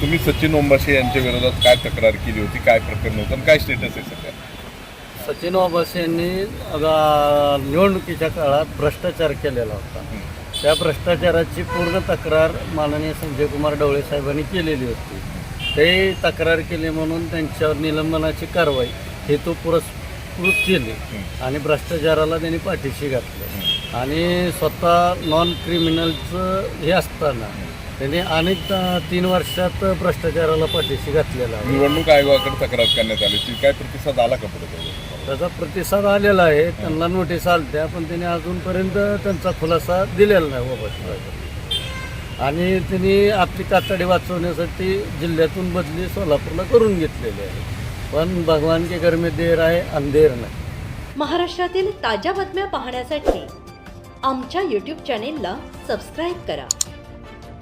तुम्ही सचिन ओंबाशे यांच्या विरोधात काय तक्रार केली होती? काय प्रकरण होतं? आणि काय स्टेटस आहे सध्या? सचिन ओबासे यांनी निवडणुकीच्या काळात भ्रष्टाचार केलेला होता. त्या भ्रष्टाचाराची पूर्ण तक्रार माननीय संजय कुमार डवळे साहेबांनी केलेली होती. ते तक्रार केली म्हणून त्यांच्यावर निलंबनाची कारवाई हेतू पुरस्कृत केली आणि भ्रष्टाचाराला त्यांनी पाठीशी घातलं. आणि स्वतः नॉन क्रिमिनलचं हे असताना त्यांनी अनेक तीन वर्षात भ्रष्टाचाराला पाठीशी घातलेला आहे. निवडणूक आयोगाकडे तक्रार करण्यात आली. ती काय प्रतिसाद आला का पुढे? त्याचा? त्याचा प्रतिसाद आलेला आहे. त्यांना नोटीस आलत्या पण त्यांनी अजूनपर्यंत त्यांचा खुलासा दिलेला नाही बाबा आणि त्यांनी आपली कातडी वाचवण्यासाठी जिल्ह्यातून बदली सोलापूरला करून घेतलेली आहे. पण भगवान के घर में देर आहे अंधेर नाही. महाराष्ट्रातील ताज्या बातम्या पाहण्यासाठी आमच्या यूट्यूब चॅनेलला सबस्क्राईब करा.